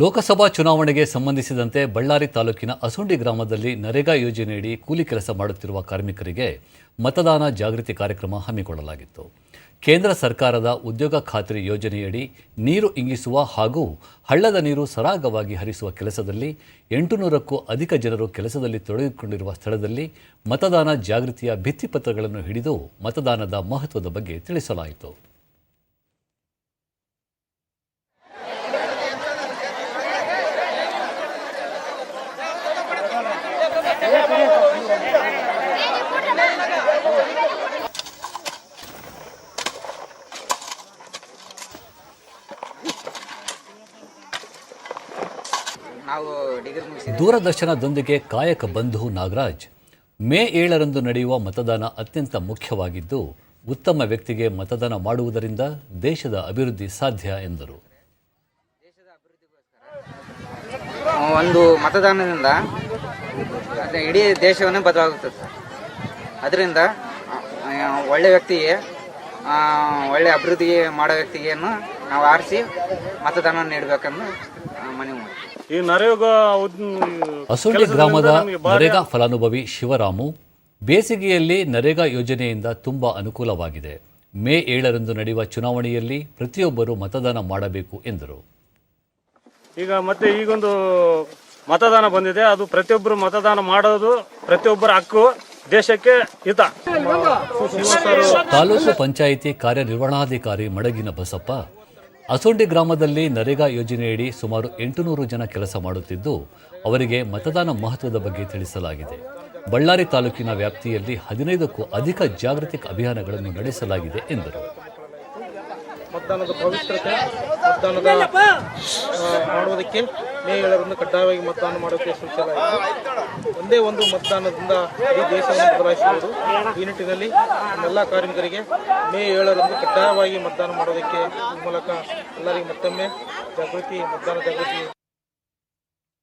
ಲೋಕಸಭಾ ಚುನಾವಣೆಗೆ ಸಂಬಂಧಿಸಿದಂತೆ ಬಳ್ಳಾರಿ ತಾಲೂಕಿನ ಅಸುಂಡಿ ಗ್ರಾಮದಲ್ಲಿ ನರೇಗಾ ಯೋಜನೆಯಡಿ ಕೂಲಿ ಕೆಲಸ ಮಾಡುತ್ತಿರುವ ಕಾರ್ಮಿಕರಿಗೆ ಮತದಾನ ಜಾಗೃತಿ ಕಾರ್ಯಕ್ರಮ ಹಮ್ಮಿಕೊಳ್ಳಲಾಗಿತ್ತು. ಕೇಂದ್ರ ಸರ್ಕಾರದ ಉದ್ಯೋಗ ಖಾತ್ರಿ ಯೋಜನೆಯಡಿ ನೀರು ಇಂಗಿಸುವ ಹಾಗೂ ಹಳ್ಳದ ನೀರು ಸರಾಗವಾಗಿ ಹರಿಸುವ ಕೆಲಸದಲ್ಲಿ ಎಂಟುನೂರಕ್ಕೂ ಅಧಿಕ ಜನರು ಕೆಲಸದಲ್ಲಿ ತೊಡಗಿಕೊಂಡಿರುವ ಸ್ಥಳದಲ್ಲಿ ಮತದಾನ ಜಾಗೃತಿಯ ಭಿತ್ತಿಪತ್ರಗಳನ್ನು ಹಿಡಿದು ಮತದಾನದ ಮಹತ್ವದ ಬಗ್ಗೆ ತಿಳಿಸಲಾಯಿತು. ದೂರದರ್ಶನದೊಂದಿಗೆ ಕಾಯಕ ಬಂಧು ನಾಗರಾಜ್. ಮೇ ಏಳರಂದು ನಡೆಯುವ ಮತದಾನ ಅತ್ಯಂತ ಮುಖ್ಯವಾಗಿದ್ದು ಉತ್ತಮ ವ್ಯಕ್ತಿಗೆ ಮತದಾನ ಮಾಡುವುದರಿಂದ ದೇಶದ ಅಭಿವೃದ್ಧಿ ಸಾಧ್ಯ ಎಂದರು. ಒಂದು ಮತದಾನದಿಂದ ಅದೇ ಇಡೀ ದೇಶವನ್ನೇ ಬದಲಾಗುತ್ತದೆ. ಸರ್ ಅದರಿಂದ ಒಳ್ಳೆ ವ್ಯಕ್ತಿಗೆ ಆ, ಒಳ್ಳೆ ಅಭಿವೃದ್ಧಿ ಮಾಡೋ ವ್ಯಕ್ತಿಗೆಯನ್ನು ನಾವು ಆರಿಸಿ ಮತದಾನ ನೀಡಬೇಕೆಂದು ಮನವಿ ಈ ನರೇಗಾ ಅಸುಂಡಿ ಗ್ರಾಮದ ನರೇಗಾ ಫಲಾನುಭವಿ ಶಿವರಾಮು ಬೇಸಿಗೆಯಲ್ಲಿ ನರೇಗಾ ಯೋಜನೆಯಿಂದ ತುಂಬ ಅನುಕೂಲವಾಗಿದೆ. ಮೇ ಏಳರಂದು ನಡೆಯುವ ಚುನಾವಣೆಯಲ್ಲಿ ಪ್ರತಿಯೊಬ್ಬರು ಮತದಾನ ಮಾಡಬೇಕು ಎಂದರು. ಈಗ ಮತ್ತೆ ಈಗೊಂದು ಮತದಾನ ಬಂದಿದೆ. ಅದು ಪ್ರತಿಯೊಬ್ಬರು ಮತದಾನ ಮಾಡೋದು ಪ್ರತಿಯೊಬ್ಬರ ಹಕ್ಕು ದೇಶಕ್ಕೆ ಹಿತ. ತಾಲೂಕು ಪಂಚಾಯಿತಿ ಕಾರ್ಯನಿರ್ವಹಣಾಧಿಕಾರಿ ಮಡಗಿನ ಬಸಪ್ಪ ಅಸೊಂಡಿ ಗ್ರಾಮದಲ್ಲಿ ನರೇಗಾ ಯೋಜನೆಯಡಿ ಸುಮಾರು ಎಂಟುನೂರು ಜನ ಕೆಲಸ ಮಾಡುತ್ತಿದ್ದು ಅವರಿಗೆ ಮತದಾನ ಮಹತ್ವದ ಬಗ್ಗೆ ತಿಳಿಸಲಾಗಿದೆ. ಬಳ್ಳಾರಿ ತಾಲೂಕಿನ ವ್ಯಾಪ್ತಿಯಲ್ಲಿ ಹದಿನೈದಕ್ಕೂ ಅಧಿಕ ಜಾಗೃತಿ ಅಭಿಯಾನಗಳನ್ನು ನಡೆಸಲಾಗಿದೆ ಎಂದರು. ಮತದಾನದ ಪವಿತ್ರತೆ ಮತದಾನದ ಮಾಡುವುದಕ್ಕೆ ಮೇ ಏಳರಂದು ಕಡ್ಡಾಯವಾಗಿ ಮತದಾನ ಮಾಡೋಕ್ಕೆ ಸೂಚಿಸಲಾಗಿದೆ ಒಂದೇ ಒಂದು ಮತದಾನದಿಂದ ಈ ದೇಶವನ್ನು ಬದಲಾಯಿಸಬಹುದು. ಈ ನಿಟ್ಟಿನಲ್ಲಿ ಎಲ್ಲ ಕಾರ್ಮಿಕರಿಗೆ ಮೇ ಏಳರಂದು ಕಡ್ಡಾಯವಾಗಿ ಮತದಾನ ಮಾಡೋದಕ್ಕೆ ಮೂಲಕ ಎಲ್ಲರಿಗೂ ಮತ್ತೊಮ್ಮೆ ಜಾಗೃತಿ, ಮತದಾನ ಜಾಗೃತಿ